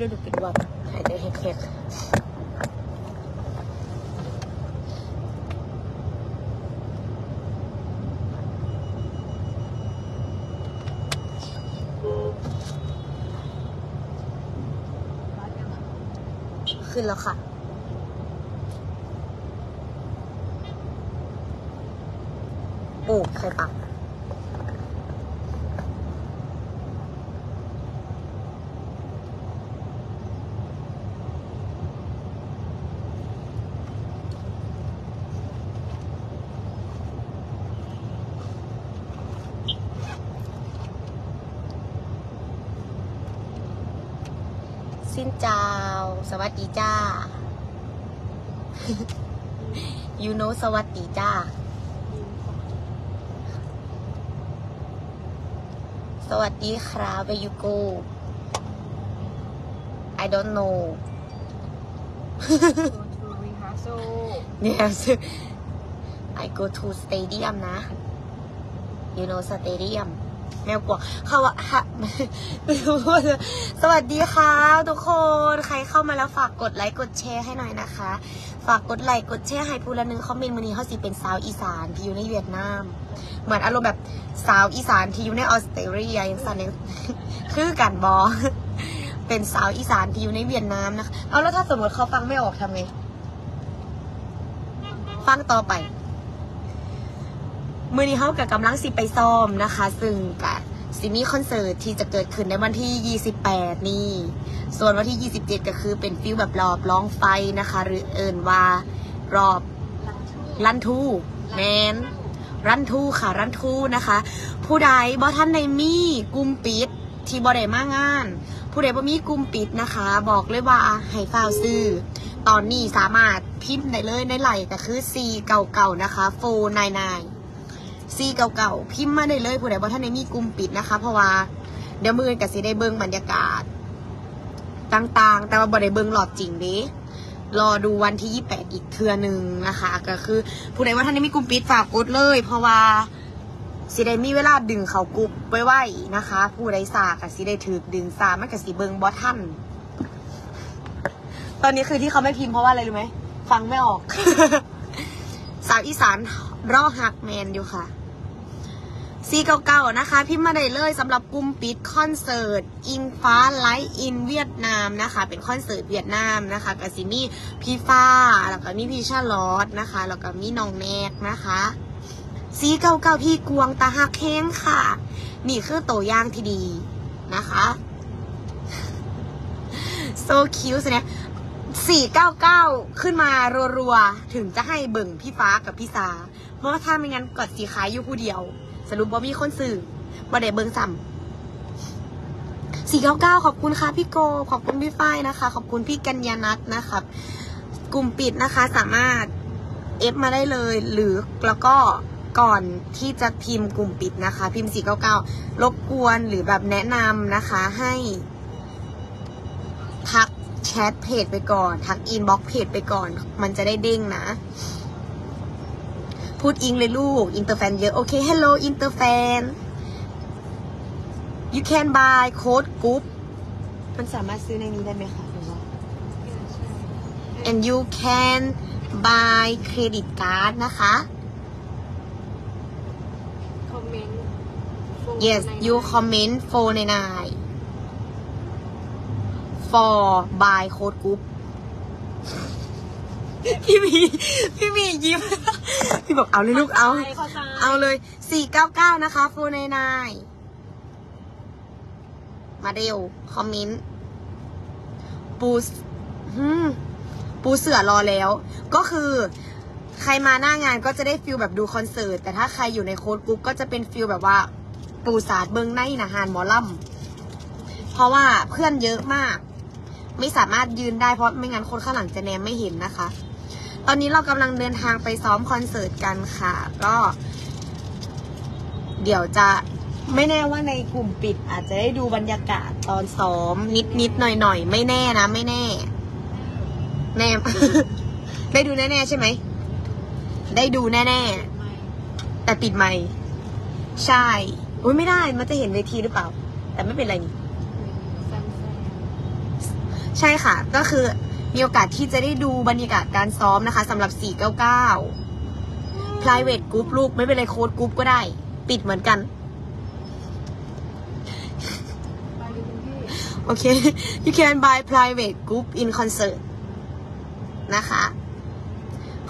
แล้วดูเป็นวัดหายใจแหกๆขึ้นแล้วค่ะ สิ้นจ้าสวัสดีจ้า you know สวัสดีจ้า สวัสดีครับ where you go I don't know go to rehearsal yes I go to stadium นะ you know stadium แมวกวกเขาว่าฮะไม่รู้ว่าจะสวัสดีค่ะทุกคนใครเข้ามาแล้วฝากกดไลค์กดแชร์ให้หน่อยนะคะ ฝากกดไลค์กดแชร์ให้ผู้ละหนึ่งคอมเมนต์วันนี้เขาสิเป็นสาวอีสานที่อยู่ในเวียดนาม เหมือนอารมณ์แบบสาวอีสานที่อยู่ในออสเตรเลียย่างสันเนี่คือกันบอเป็นสาวอีสานที่อยู่ในเวียดนามนะคะเอาแล้วถ้าสมมติเขาฟังไม่ออกทำไงฟังต่อไป มือนี้เขากับกำลังสิไปซ้อมนะคะ ซึ่งกับซิมีคอนเสิร์ตที่จะเกิดขึ้นในวันที่ 28 นี่ ส่วนวันที่ 27 ก็คือเป็นฟิลแบบรอบร้องไฟนะคะ หรือเอินว่ารอบลันทูแมนรันทูค่ะรันทูนะคะ ผู้ใดบ่ท่านในมีกุมปิดที่บ่ได้มางาน ผู้ใดบ่มีกุมปิดนะคะ บอกเลยว่าให้ฝ้าวซื้อ ตอนนี้สามารถพิมพ์ได้เลยในไหลก็คือ C เก่าๆนะคะโฟนายนาย ซีเก่าๆพิมพ์มาได้เลยผู้ใดบ่ท่านในมีกลุ่มปิดนะคะ เพราะว่าเดี๋ยวมือกับสิได้เบิ่งบรรยากาศ ต่างๆ แต่ว่าบ่ได้เบิ่งหลอดจริงเด้รอดูวันที่ 28 อีกเทือหนึ่งนะคะ ก็คือผู้ใดว่าท่านในมีกลุ่มปิดฝากกดเลย เพราะว่าสิได้มีเวลาดึงเขากลุ่มไว้ไว้นะคะ ผู้ใดสากับสิได้ถือดึงสามันกับสิเบิงบ่ท่านตอนนี้คือที่เขาไม่พิมพ์เพราะว่าอะไรรู้ไหมฟังไม่ออก สาวอีสานรอหักแมนอยู่ค่ะ ซีเก่าๆนะคะ พิมพ์มาได้เลยสำหรับกลุ่มปิดคอนเสิร์ต อิงฟ้าไลท์อินเวียดนามนะคะ เป็นคอนเสิร์ตเวียดนามนะคะกับซิมี่พี่ฟ้า แล้วก็มีพี่ชาลอตนะคะ แล้วก็มีน้องแนกนะคะซีเก่าๆพี่กวงตาหักแห้งค่ะ นี่คือตัวอย่างที่ดีนะคะ so cute เนี่ยสี่เก้าเก้าขึ้นมารัวๆ ถึงจะให้เบิ่งพี่ฟ้ากับพี่สา เพราะว่าถ้าไม่งั้นกดสีขายอยู่ผู้เดียว สรุปว่ามีคนสื่อบ่ได้เบิงซ้ำสี่เก้าเก้าขอบคุณค่ะพี่โก ขอบคุณพี่ฝ้ายนะคะ ขอบคุณพี่กัญญานัทนะครับกลุ่มปิดนะคะสามารถเอฟมาได้เลย หรือแล้วก็ก่อนที่จะพิมพ์กลุ่มปิดนะคะ พิมพ์สี่เก้าเก้ารบกวนหรือแบบแนะนำนะคะให้ทักแชทเพจไปก่อน ทักอินบ็อกเพจไปก่อน มันจะได้เด้งนะ พูดอิงเลยลูก อินเตอร์แฟนเยอะ โอเค hello อินเตอร์แฟน you can buy code group มันสามารถซื้อในนี้ได้ไหมคะหรือว่า and you can buy credit card นะคะ comment yes you comment for ในนาย for buy code group พี่มีพี่มียิ้ม พี่บอกเอาเลยลูกเอา เข้าใจ เอาเลย499นะคะฟูนนายมาเร็ว คอมเมนต์ ปูสหืมปูเสือรอแล้ว ก็คือ ใครมาหน้างานก็จะได้ฟิลแบบดูคอนเสิร์ต แต่ถ้าใครอยู่ในโค้ดกรุ๊ปก็จะเป็นฟิลแบบว่า ปูสาดเบิงในนะฮานหมอลัมเพราะว่าเพื่อนเยอะมาก ไม่สามารถยืนได้เพราะไม่งั้นคนข้างหลังจะแนมไม่เห็นนะคะ ตอนนี้เรากำลังเดินทางไปซ้อมคอนเสิร์ตกันค่ะ ก็ เดี๋ยวจะไม่แน่ว่าในกลุ่มปิดอาจจะได้ดูบรรยากาศตอนซ้อม นิดนิดหน่อยหน่อยไม่แน่นะ ไม่แน่ แน่ ได้ดูแน่ๆใช่ไหม ได้ดูแน่ๆ แต่ปิดไมค์ใช่อุ้ยไม่ได้มันจะเห็นเวทีหรือเปล่า แต่ไม่เป็นไรนี่ใช่ค่ะ ก็คือ มีโอกาสที่จะได้ดูบรรยากาศการซ้อมนะคะสำหรับ 499 private group ลูก ไม่เป็นไรโค้ดกรุ๊ปก็ได้ ปิดเหมือนกันไปดูคุณพี่โอเค you can buy private group in concert นะคะ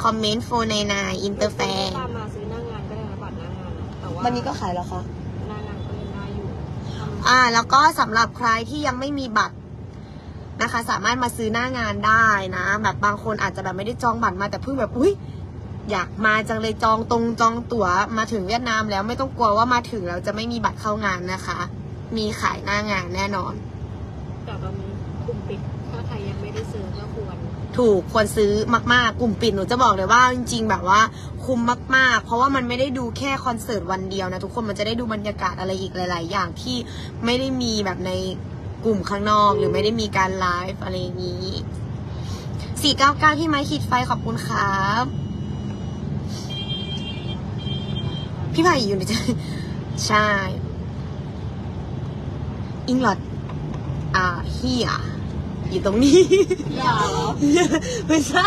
comment 499 interfan ตามมาซื้อหน้างานก็ได้นะบัตรหน้างานนะแต่ว่าวันนี้ก็ขายแล้วคะ หน้างานก็ยังได้อยู่ทำอ่า แล้วก็สำหรับใครที่ยังไม่มีบัตร นะคะ สามารถมาซื้อหน้างานได้นะ แบบบางคนอาจจะแบบไม่ได้จองบัตรมาแต่เพิ่งแบบอุ้ยอยากมาจังเลยจองตรงจองตั๋วมาถึงเวียดนามแล้วไม่ต้องกลัวว่ามาถึงแล้วจะไม่มีบัตรเข้างานนะคะ มีขายหน้างานแน่นอนแต่เรามีกลุ่มปิดถ้าใครยังไม่ได้ซื้อก็ควร ถูกควรซื้อมากๆ กลุ่มปิดหนูจะบอกเลยว่าจริง ๆ แบบว่าคุ้มมากๆ เพราะว่ามันไม่ได้ดูแค่คอนเสิร์ตวันเดียวนะทุกคนมันจะได้ดูบรรยากาศอะไรอีกหลาย ๆ อย่างที่ไม่ได้มีแบบใน กลุ่มข้างนอกหรือไม่ได้มีการไลฟ์อะไรอย่างนี้ 499 ที่ไม้ขีดไฟขอบคุณครับ พี่ไผ่อยู่ในใจใช่ อิงลอดอ่าเฮียอยู่ตรงนี้อย่าเหรอไม่ใช่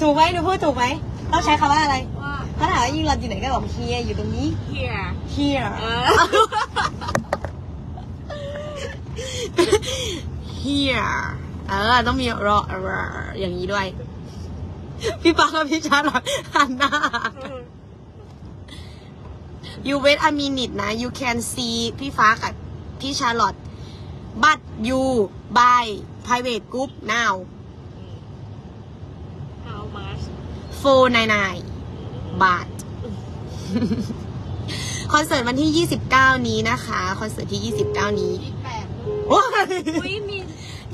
ถูกไหมหนูพูดถูกไหมต้องใช้คำว่าอะไร ว่า ถ้าถามว่ายิงรันอยู่ไหนก็บอกเฮียอยู่ตรงนี้ here here เออ here เออ ต้องมีรอรออย่างนี้ด้วย พี่ปังกับพี่ชาลอตหันหน้า you wait a minute นะ you can see พี่ฟ้ากับพี่ชาลอต but you buy private group now how much 499บาท คอนเสิร์ตวันที่ 29 นี้นะคะ คอนเสิร์ตที่ 29 นี้ยี่แปดโอ้อุ้ยมี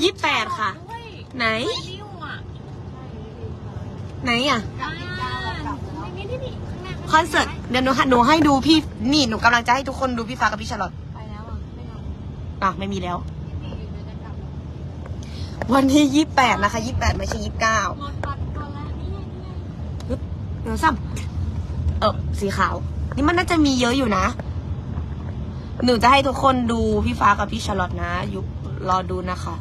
ยี่แปดค่ะ ด้วยไหนริ้วอะไหนอะกลับกลับแล้วไม่มีที่นี่ข้างหน้าคอนเสิร์ตเดี๋ยวหนูหนูให้ดูพี่นี่หนูกำลังจะให้ทุกคนดูพี่ฟ้ากับพี่ชาลอตไปแล้วอะไม่เอาอะไม่มีแล้วที่นี่อยู่จะกลับแล้ววันที่28นะคะ28ไม่ใช่29หมดบัตรก่อนแล้วนี่ไงนี่ไงเดี๋ยวซ้ำเออสีขาว นี่มันน่าจะมีเยอะอยู่นะ หนูจะให้ทุกคนดูพี่ฟ้ากับพี่ชาลอตนะยุครอดูนะคะ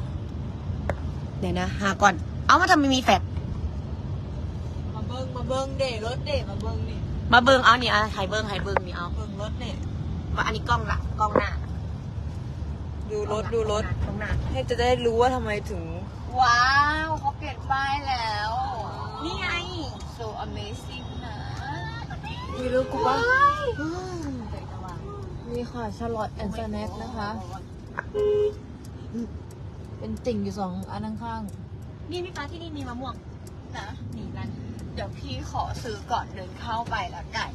เดี๋ยวนะหาก่อน เอามาทำไมมีแฟดมาเบิ้งมาเบิ้งเด่รถเด่มาเบิ้งนี่มาเบิงเอานี่อะไฮเบิงไฮเบิงนี่เอาเบิ้งรถเนี่ยว่าอันนี้กล้องหลังกล้องหน้า ดูรถดูรถกล้องหน้า ให้จะได้รู้ว่าทำไมถึง ว้าวเขาเปลี่ยนป้ายแล้ว นี่ไง so amazing นะมีรู้กูปะ นี่ค่ะชาร์ลอตแอนด์สแน็คนะคะ เป็นติ่งอยู่สองอันข้างนี่พี่ฟ้าที่นี่มีมะม่วงนะนี่ร้านเดี๋ยวพี่ขอซื้อก่อนเดินเข้าไปละกัน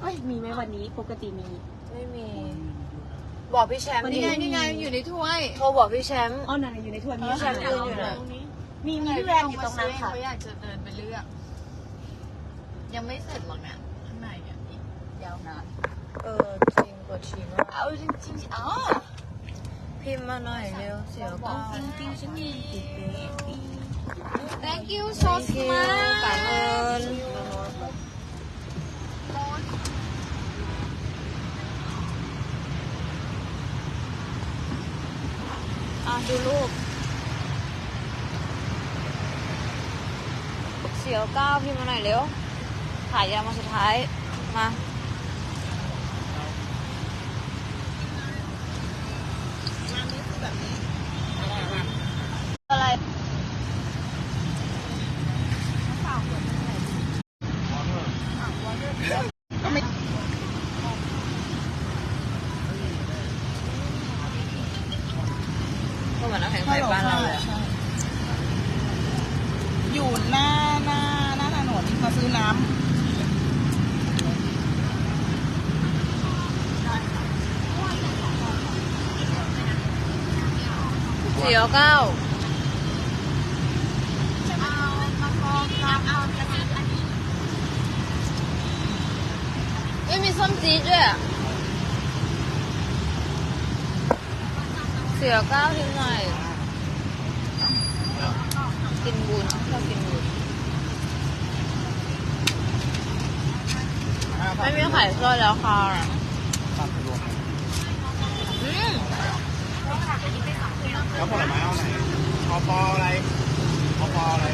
เอ้ยมีไหมวันนี้ปกติมีไม่มี บอกพี่แชมป์วันนี้ นี่ไงไม่มีนี่ไงอยู่ในถ้วย โทรบอกพี่แชมป์อ๋อนั่นอยู่ในถ้วยมีอ๋อฉันยืนอยู่น่ะ มีมีพี่แวนอยู่ตรงนั้นค่ะ เขาอยากจะเดินไปเลือก ยังไม่เสร็จหรอกเนี่ยข้างในเนี่ยอีกยาวนาน เออจริง ปวดฉี่มากเอาจริงๆอ๋อพิมพ์มาหน่อยเร็วเสียวก็จริงๆฉันมี thank you so much 感恩อะดูรูปเสียวก้าวพิมพ์มาหน่อยเร็วถ่ายยาวมาสุดท้ายมา ก็เหมือนน้ำแข็งใสบ้านเราเลยอะอยู่หน้าหน้าหน้าถนนมาซื้อน้เสียวเก้าไม่มีส้มจี๊ดด้วยอะเสียวเก้าทีหน่อย กินบุญชอบกินบุญไม่มีไข่ซอยแล้วค่ะอืมำแล้วผลไม้เอาไหนเอาปออะไรเอาปออะไร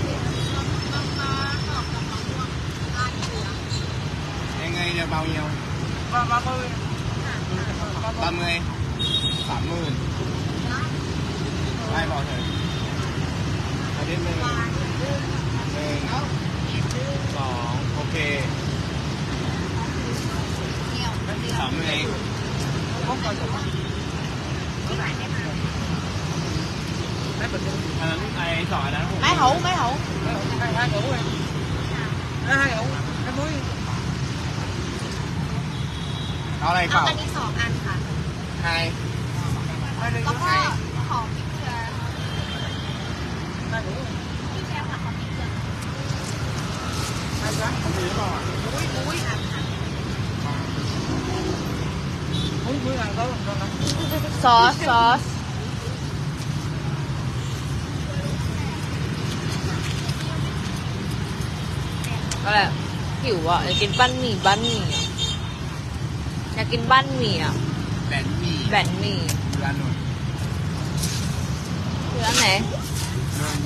ยังไงเนี่ยเบาเงียวมามาเพิ่มตามเงยสามหมื่นได้พอเถอะ อันนี้หนึ่งหนึ่งสองโอเคสามหมื่นเองอันนั้นไอ้สองอันนั้นผมไม่ hậu mấy hậu hai hai hậu em hai hậu em muối เอาอะไรเอาเปล่าอันนี้สองอันค่ะไฮ hai đi แล้วก็ hai ขอพ ริกเกลือ hai hậu พี่แชร์ค่ะขอพริกเกลือ hai cái ผมมีหรือเปล่าอะมุ้ยมุ้ยอะ muối muối ăn có không con ซอสซอสอะไรอะหิวอะอยากกินบ้านหมี่บ้านหมี่อะอยากกินบ้านหมี่อะแบนหมี่แบนหมี่ร้านหนุนคืออันไหนเดิน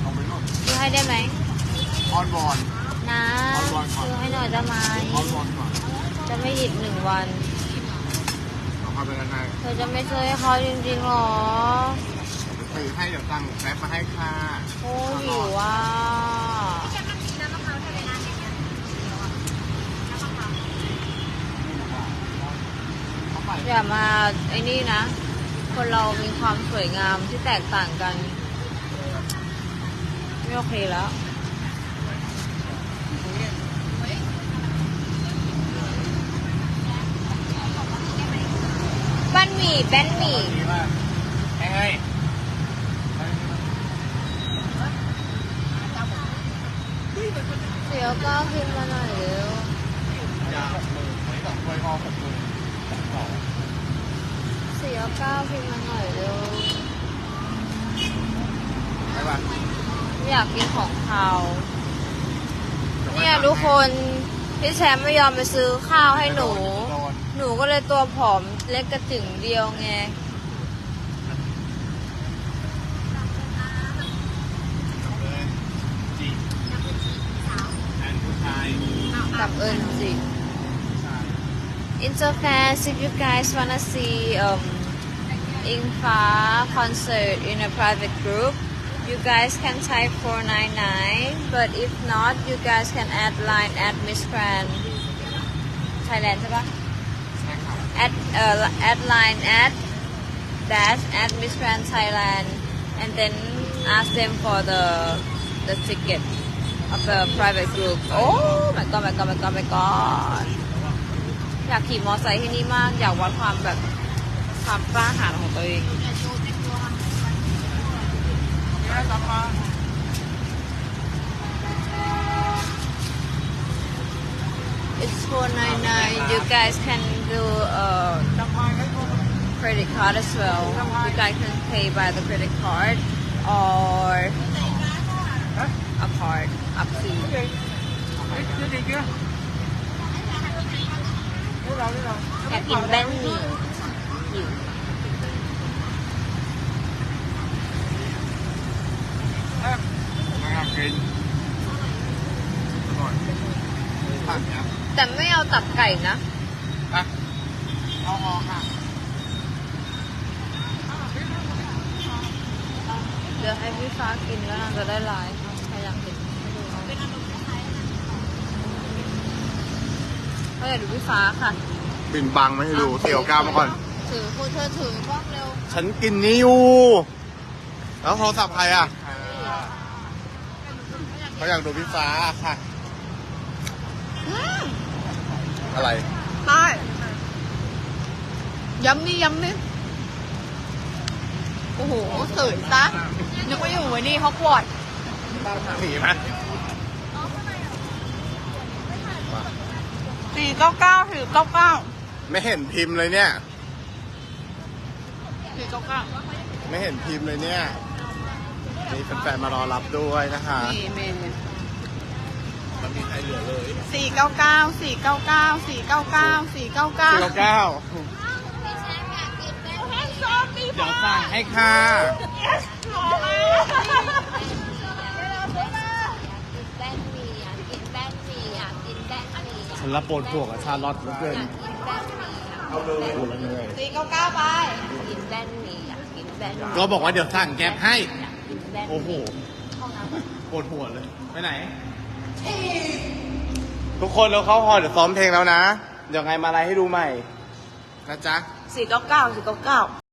เอาไปหมดซื้อให้ได้ไหมออนบอลนะเอาก่อนก่อนซื้อให้หน่อยได้ไหมออนบอลก่อนจะไม่หยิบหนึ่งวันเอาเข้าไปด้านในเธอจะไม่ซื้อให้เขาจริงๆหรอซื้อให้เดี๋ยวสั่งแป๊บมาให้ค่ะโอ้ยหิวอะแค่มันมีน้ำมะพร้าวทะเลน้ำอย่างเงี้ยน้ำมะพร้าวเขาไปอย่ามาไอ้นี่นะ คนเรามีความสวยงามที่แตกต่างกัน ไม่โอเคแล้วบ้านหมี่แบนหมี่ดีมากไงไงเดี๋ยวก็ขึ้นมาหน่อยเร็วยาหกหมื่นไม่ต้องควยคอหกหมื่นสองเสียก้าวขึ้นมาหน่อยเร็วใช่ป่ะไม่ อยากกินของคาวเนี่ยทุกคนพี่แชมป์ไม่ยอมไปซื้อข้าวให้หนูโดนหนูก็เลยตัวผอมเล็กกระจึงเดียวไงเลยจีแอนผู้ชายกับเอิญสิผู้ชาย Inter fans if you guys wanna see um Ingfa concert in a private group you guys can type 499 but if not you guys can add line at Miss Grand Thailand ใช่ปะ ใช่ครับ add uh, add line at dash at Miss Grand Thailand and then ask them for the the ticket of the private group oh my god my god my god my god อยากขี่มอไซค์ที่นี่มาก อยากวัดความแบบความกล้าหาญของตัวเอง cái tầm mà It's 499 you guys can do a tầm hai cái con credit card as well you guys can pay by the credit card or a card up to you cái gì cái cái gì kia cái đâu cái đâu อยากกินแป้งหมี่หิว อาตับไก่นะอะเอาออกค่ะเดี๋ยวให้พี่ฟ้ากินแล้วนางจะได้ไลฟ์ใครอยากกินให้ดูเอาเขาอยากดูพี่ฟ้าค่ะบินบังไม่ให้ดูเสี่ยวก้าวมาก่อน ถือคุณเธอถือกล้องเร็วฉันกินนี้อยู่แล้วโทรศัพท์ใครอะเขาอยากดูพี่ฟ้าค่ะ อะไรใช่ย้ำนี่ย้ำนี่โอ้โหเขินซะนึกว่าอยู่ไว้นี่ฮอกวอตส์หนีไหมสี่เก้าเก้าสี่เก้าเก้าไม่เห็นพิมพ์เลยเนี่ยสี่เก้าเก้าไม่เห็นพิมพ์เลยเนี่ยมีแฟนๆมารอรับด้วยนะคะสี่เมน มันมีใครเหลือเลยสี่เก้าเก้าสี่เก้าเก้าสี่เก้าเก้าสี่เก้าเก้าเสี่ยวก้าวเดี๋ยวสั่งให้ค่ะ yes รอแล้วแป้งหมี่อยากกินแป้งหมี่อยากกินแป้งหมี่อยากฉันรับปวดหัวกับชาลอตเหลือเกินกินแป้งหมี่อยากเอาเลยปวดแล้วเหนื่อยกินแป้งหมี่อยากกินแป้งหมี่ก็บอกว่าเดี๋ยวสั่งแก๊ปให้อยากกินแป้งหมี่โอ้โหห้องน้ำปวดหัวเลย ไปไหน ทุกคนเราเข้าหอเดี๋ยวซ้อมเพลงแล้วนะ เดี๋ยวไงมาอะไรให้ดูใหม่ นะจ๊ะ สี่เก้าเก้าสี่เก้าเก้า